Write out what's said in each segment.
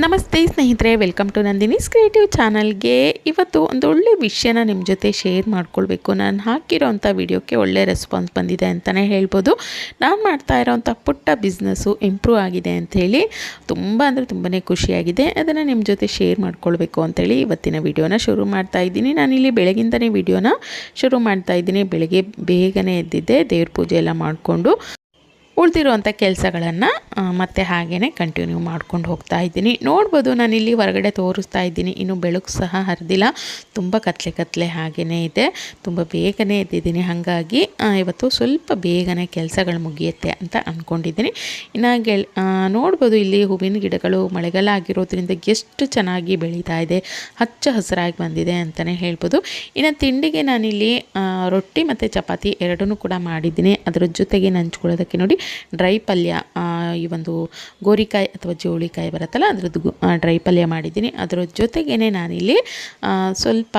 ನಮಸ್ತೆ ಸ್ನೇಹಿತರೆ welcome to Nandini's creative ಚಾನಲ್ಗೆ ಇವತ್ತು ಒಂದು ಒಳ್ಳೆ ವಿಷಯನ ನಿಮ್ಮ ಜೊತೆ ಶೇರ್ ಮಾಡ್ಕೊಳ್ಬೇಕು. ನಾನು ಹಾಕಿರೋಂಥ ವಿಡಿಯೋಕ್ಕೆ ಒಳ್ಳೆ ರೆಸ್ಪಾನ್ಸ್ ಬಂದಿದೆ ಅಂತಲೇ ಹೇಳ್ಬೋದು. ನಾನು ಮಾಡ್ತಾ ಇರೋವಂಥ ಪುಟ್ಟ ಬಿಸ್ನೆಸ್ಸು ಇಂಪ್ರೂವ್ ಆಗಿದೆ ಅಂಥೇಳಿ ತುಂಬ ಅಂದರೆ ತುಂಬಾ ಖುಷಿಯಾಗಿದೆ. ಅದನ್ನು ನಿಮ್ಮ ಜೊತೆ ಶೇರ್ ಮಾಡ್ಕೊಳ್ಬೇಕು ಅಂಥೇಳಿ ಇವತ್ತಿನ ವಿಡಿಯೋನ ಶುರು ಮಾಡ್ತಾ ಇದ್ದೀನಿ. ನಾನಿಲ್ಲಿ ಬೆಳಗಿಂದನೇ ವಿಡಿಯೋನ ಶುರು ಮಾಡ್ತಾ ಇದ್ದೀನಿ. ಬೆಳಗ್ಗೆ ಬೇಗನೆ ಎದ್ದಿದ್ದೆ, ದೇವ್ರ ಪೂಜೆ ಎಲ್ಲ ಮಾಡಿಕೊಂಡು. ಉಳಿದಿರುವಂಥ ಕೆಲಸಗಳನ್ನು ಮತ್ತೆ ಹಾಗೇ ಕಂಟಿನ್ಯೂ ಮಾಡ್ಕೊಂಡು ಹೋಗ್ತಾ ಇದ್ದೀನಿ. ನೋಡ್ಬೋದು ನಾನಿಲ್ಲಿ ಹೊರಗಡೆ ತೋರಿಸ್ತಾ ಇದ್ದೀನಿ. ಇನ್ನು ಬೆಳಕು ಸಹ ಹರಿದಿಲ್ಲ. ತುಂಬ ಕತ್ಲೆ ಕತ್ಲೆ ಹಾಗೇ ಇದೆ. ತುಂಬ ಬೇಗನೆ ಎದ್ದಿದ್ದೀನಿ. ಹಾಗಾಗಿ ಇವತ್ತು ಸ್ವಲ್ಪ ಬೇಗನೆ ಕೆಲಸಗಳು ಮುಗಿಯುತ್ತೆ ಅಂತ ಅಂದ್ಕೊಂಡಿದ್ದೀನಿ ಇನ್ನು ಗೆಳ್ ನೋಡ್ಬೋದು ಇಲ್ಲಿ ಹೂವಿನ ಗಿಡಗಳು ಮಳೆಗಾಲ ಆಗಿರೋದ್ರಿಂದ ಎಷ್ಟು ಚೆನ್ನಾಗಿ ಬೆಳೀತಾ ಇದೆ. ಹಚ್ಚ ಹಸಿರಾಗಿ ಬಂದಿದೆ ಅಂತಲೇ ಹೇಳ್ಬೋದು. ಇನ್ನು ತಿಂಡಿಗೆ ನಾನಿಲ್ಲಿ ರೊಟ್ಟಿ ಮತ್ತು ಚಪಾತಿ ಎರಡನ್ನೂ ಕೂಡ ಮಾಡಿದ್ದೀನಿ. ಅದರ ಜೊತೆಗೆ ನಂಚ್ಕೊಳ್ಳೋದಕ್ಕೆ ನೋಡಿ ಡ್ರೈ ಪಲ್ಯ ಈ ಒಂದು ಗೋರಿಕಾಯಿ ಅಥವಾ ಜೋಳಿಕಾಯಿ ಬರುತ್ತಲ್ಲ, ಅದ್ರದ್ದು ಡ್ರೈ ಪಲ್ಯ ಮಾಡಿದ್ದೀನಿ. ಅದರ ಜೊತೆಗೇ ನಾನಿಲ್ಲಿ ಸ್ವಲ್ಪ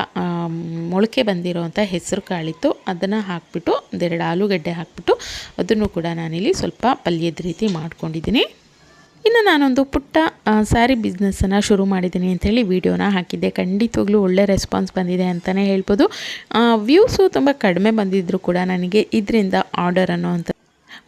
ಮೊಳಕೆ ಬಂದಿರೋವಂಥ ಹೆಸರು ಕಾಳಿತ್ತು, ಅದನ್ನು ಹಾಕ್ಬಿಟ್ಟು, ಒಂದೆರಡು ಆಲೂಗಡ್ಡೆ ಹಾಕ್ಬಿಟ್ಟು, ಅದನ್ನು ಕೂಡ ನಾನಿಲ್ಲಿ ಸ್ವಲ್ಪ ಪಲ್ಯದ ರೀತಿ ಮಾಡ್ಕೊಂಡಿದ್ದೀನಿ. ಇನ್ನು ನಾನೊಂದು ಪುಟ್ಟ ಸ್ಯಾರಿ ಬಿಸ್ನೆಸ್ಸನ್ನು ಶುರು ಮಾಡಿದ್ದೀನಿ ಅಂಥೇಳಿ ವೀಡಿಯೋನ ಹಾಕಿದ್ದೆ. ಖಂಡಿತವಾಗ್ಲೂ ಒಳ್ಳೆ ರೆಸ್ಪಾನ್ಸ್ ಬಂದಿದೆ ಅಂತಲೇ ಹೇಳ್ಬೋದು. ವ್ಯೂಸು ತುಂಬ ಕಡಿಮೆ ಬಂದಿದ್ದರೂ ಕೂಡ ನನಗೆ ಇದರಿಂದ ಆರ್ಡರ್ ಅನ್ನೋವಂಥ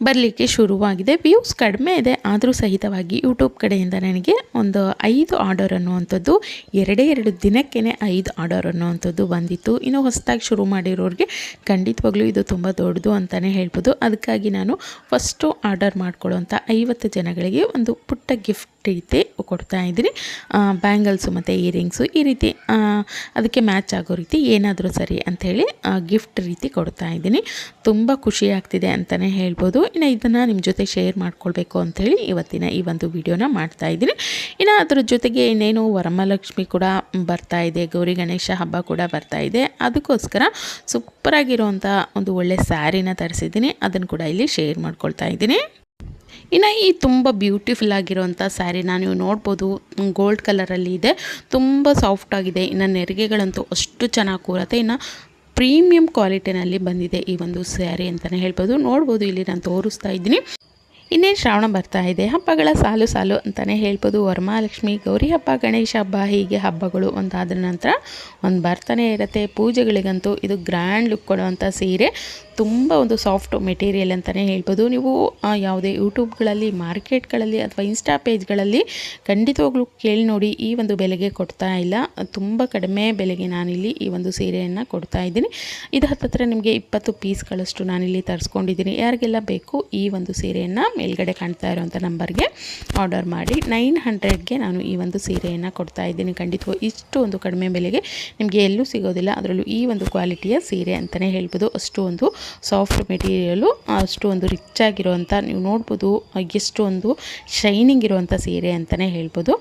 ಬರಲಿಕ್ಕೆ ಶುರುವಾಗಿದೆ. ವ್ಯೂಸ್ ಕಡಿಮೆ ಇದೆ, ಆದರೂ ಸಹಿತವಾಗಿ ಯೂಟ್ಯೂಬ್ ಕಡೆಯಿಂದ ನನಗೆ ಒಂದು ಐದು ಆರ್ಡರ್ ಅನ್ನುವಂಥದ್ದು, ಎರಡೇ ಎರಡು ದಿನಕ್ಕೇ ಐದು ಆರ್ಡರ್ ಅನ್ನುವಂಥದ್ದು ಬಂದಿತ್ತು. ಇನ್ನು ಹೊಸದಾಗಿ ಶುರು ಮಾಡಿರೋರಿಗೆ ಖಂಡಿತವಾಗ್ಲೂ ಇದು ತುಂಬ ದೊಡ್ಡದು ಅಂತಲೇ ಹೇಳ್ಬೋದು. ಅದಕ್ಕಾಗಿ ನಾನು ಫಸ್ಟು ಆರ್ಡರ್ ಮಾಡ್ಕೊಳ್ಳೋಂಥ ಐವತ್ತು ಜನಗಳಿಗೆ ಒಂದು ಪುಟ್ಟ ಗಿಫ್ಟ್ ರೀತಿ ಕೊಡ್ತಾ ಇದ್ದೀನಿ. ಬ್ಯಾಂಗಲ್ಸು ಮತ್ತು ಇಯರಿಂಗ್ಸು ಈ ರೀತಿ ಅದಕ್ಕೆ ಮ್ಯಾಚ್ ಆಗೋ ರೀತಿ ಏನಾದರೂ ಸರಿ ಅಂಥೇಳಿ ಗಿಫ್ಟ್ ರೀತಿ ಕೊಡ್ತಾ ಇದ್ದೀನಿ. ತುಂಬ ಖುಷಿ ಆಗ್ತಿದೆ ಅಂತಲೇ ಹೇಳ್ಬೋದು. ಇನ್ನು ಇದನ್ನು ನಿಮ್ಮ ಜೊತೆ ಶೇರ್ ಮಾಡ್ಕೊಳ್ಬೇಕು ಅಂಥೇಳಿ ಇವತ್ತಿನ ಈ ಒಂದು ವಿಡಿಯೋನ ಮಾಡ್ತಾ ಇದ್ದೀನಿ. ಇನ್ನು ಅದ್ರ ಜೊತೆಗೆ ಇನ್ನೇನು ವರಮಹಾಲಕ್ಷ್ಮಿ ಕೂಡ ಬರ್ತಾ ಇದೆ, ಗೌರಿ ಗಣೇಶ ಹಬ್ಬ ಕೂಡ ಬರ್ತಾ ಇದೆ. ಅದಕ್ಕೋಸ್ಕರ ಸೂಪರಾಗಿರೋವಂಥ ಒಂದು ಒಳ್ಳೆ ಸ್ಯಾರಿನ ತರಿಸಿದ್ದೀನಿ. ಅದನ್ನು ಕೂಡ ಇಲ್ಲಿ ಶೇರ್ ಮಾಡ್ಕೊಳ್ತಾ ಇದ್ದೀನಿ. ಇನ್ನು ಈ ತುಂಬ ಬ್ಯೂಟಿಫುಲ್ ಆಗಿರೋವಂಥ ಸ್ಯಾರಿನ ನೀವು ನೋಡ್ಬೋದು ಗೋಲ್ಡ್ ಕಲರಲ್ಲಿ ಇದೆ. ತುಂಬ ಸಾಫ್ಟಾಗಿದೆ ಇನ್ನು ನೆರಿಗೆಗಳಂತೂ ಅಷ್ಟು ಚೆನ್ನಾಗಿ ಕೂರತ್ತೆ. ಇನ್ನು ಪ್ರೀಮಿಯಂ ಕ್ವಾಲಿಟಿನಲ್ಲಿ ಬಂದಿದೆ ಈ ಒಂದು ಸ್ಯಾರಿ ಅಂತಲೇ ಹೇಳ್ಬೋದು. ನೋಡ್ಬೋದು ಇಲ್ಲಿ ನಾನು ತೋರಿಸ್ತಾ ಇದ್ದೀನಿ. ಇನ್ನೇನು ಶ್ರಾವಣ ಬರ್ತಾ ಇದೆ? ಹಬ್ಬಗಳ ಸಾಲು ಸಾಲು ಅಂತಲೇ ಹೇಳ್ಬೋದು. ವರಮಹಾಲಕ್ಷ್ಮಿ, ಗೌರಿ ಹಬ್ಬ, ಗಣೇಶ ಹಬ್ಬ, ಹೀಗೆ ಹಬ್ಬಗಳು ಒಂದಾದ ನಂತರ ಒಂದು ಬರ್ತಾನೆ ಇರುತ್ತೆ. ಪೂಜೆಗಳಿಗಂತೂ ಇದು ಗ್ರ್ಯಾಂಡ್ ಲುಕ್ ಕೊಡುವಂಥ ಸೀರೆ. ತುಂಬ ಒಂದು ಸಾಫ್ಟ್ ಮೆಟೀರಿಯಲ್ ಅಂತಲೇ ಹೇಳ್ಬೋದು. ನೀವು ಯಾವುದೇ ಯೂಟ್ಯೂಬ್ಗಳಲ್ಲಿ, ಮಾರ್ಕೆಟ್ಗಳಲ್ಲಿ ಅಥವಾ ಇನ್ಸ್ಟಾ ಪೇಜ್ಗಳಲ್ಲಿ ಖಂಡಿತವಾಗ್ಲೂ ಕೇಳಿ ನೋಡಿ ಈ ಒಂದು ಬೆಲೆಗೆ ಕೊಡ್ತಾ ಇಲ್ಲ. ತುಂಬ ಕಡಿಮೆ ಬೆಲೆಗೆ ನಾನಿಲ್ಲಿ ಈ ಒಂದು ಸೀರೆಯನ್ನು ಕೊಡ್ತಾ ಇದ್ದೀನಿ. ಇದು ಹತ್ತತ್ರ ನಿಮಗೆ ಇಪ್ಪತ್ತು ಪೀಸ್ಗಳಷ್ಟು ನಾನಿಲ್ಲಿ ತರಿಸ್ಕೊಂಡಿದ್ದೀನಿ. ಯಾರಿಗೆಲ್ಲ ಬೇಕು ಈ ಒಂದು ಸೀರೆಯನ್ನು ಮೇಲ್ಗಡೆ ಕಾಣ್ತಾ ಇರೋವಂಥ ನಂಬರ್ಗೆ ಆರ್ಡರ್ ಮಾಡಿ. ನೈನ್ ಹಂಡ್ರೆಡ್ಗೆ ನಾನು ಈ ಒಂದು ಸೀರೆಯನ್ನು ಕೊಡ್ತಾ ಇದ್ದೀನಿ. ಖಂಡಿತವಾಗಿ ಇಷ್ಟು ಒಂದು ಕಡಿಮೆ ಬೆಲೆಗೆ ನಿಮಗೆ ಎಲ್ಲೂ ಸಿಗೋದಿಲ್ಲ. ಅದರಲ್ಲೂ ಈ ಒಂದು ಕ್ವಾಲಿಟಿಯ ಸೀರೆ ಅಂತಲೇ ಹೇಳ್ಬೋದು. ಅಷ್ಟು ಒಂದು ಸಾಫ್ಟ್ ಮೆಟೀರಿಯಲು ಅಷ್ಟು ಒಂದು ರಿಚ್ ಆಗಿರುವಂಥ ನೀವು ನೋಡ್ಬೋದು ಎಷ್ಟು ಒಂದು ಶೈನಿಂಗ್ ಇರುವಂಥ ಸೀರೆ ಅಂತಲೇ ಹೇಳ್ಬೋದು.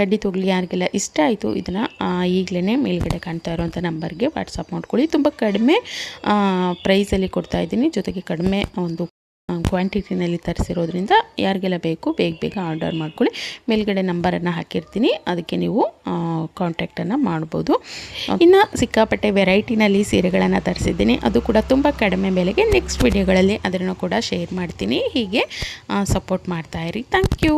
ಖಂಡಿತವಾಗ್ಲೂ ಯಾರಿಗೆಲ್ಲ ಇಷ್ಟ ಆಯಿತು ಇದನ್ನು ಈಗಲೇ ಮೇಲ್ಗಡೆ ಕಾಣ್ತಾ ಇರುವಂಥ ನಂಬರ್ಗೆ ವಾಟ್ಸಪ್ ಮಾಡ್ಕೊಳ್ಳಿ. ತುಂಬ ಕಡಿಮೆ ಪ್ರೈಸಲ್ಲಿ ಕೊಡ್ತಾ ಇದ್ದೀನಿ. ಜೊತೆಗೆ ಕಡಿಮೆ ಒಂದು ಕ್ವಾಂಟಿಟಿನಲ್ಲಿ ತರಿಸಿರೋದ್ರಿಂದ ಯಾರಿಗೆಲ್ಲ ಬೇಕು ಬೇಗ ಬೇಗ ಆರ್ಡರ್ ಮಾಡ್ಕೊಳ್ಳಿ. ಮೇಲ್ಗಡೆ ನಂಬರನ್ನು ಹಾಕಿರ್ತೀನಿ. ಅದಕ್ಕೆ ನೀವು ಕಾಂಟ್ಯಾಕ್ಟನ್ನು ಮಾಡ್ಬೋದು. ಇನ್ನು ಸಿಕ್ಕಾಪಟ್ಟೆ ವೆರೈಟಿನಲ್ಲಿ ಸೀರೆಗಳನ್ನು ತರಿಸಿದ್ದೀನಿ. ಅದು ಕೂಡ ತುಂಬ ಕಡಿಮೆ ಬೆಲೆಗೆ ನೆಕ್ಸ್ಟ್ ವಿಡಿಯೋಗಳಲ್ಲಿ ಅದನ್ನು ಕೂಡ ಶೇರ್ ಮಾಡ್ತೀನಿ. ಹೀಗೆ ಸಪೋರ್ಟ್ ಮಾಡ್ತಾಯಿರಿ ಥ್ಯಾಂಕ್ ಯು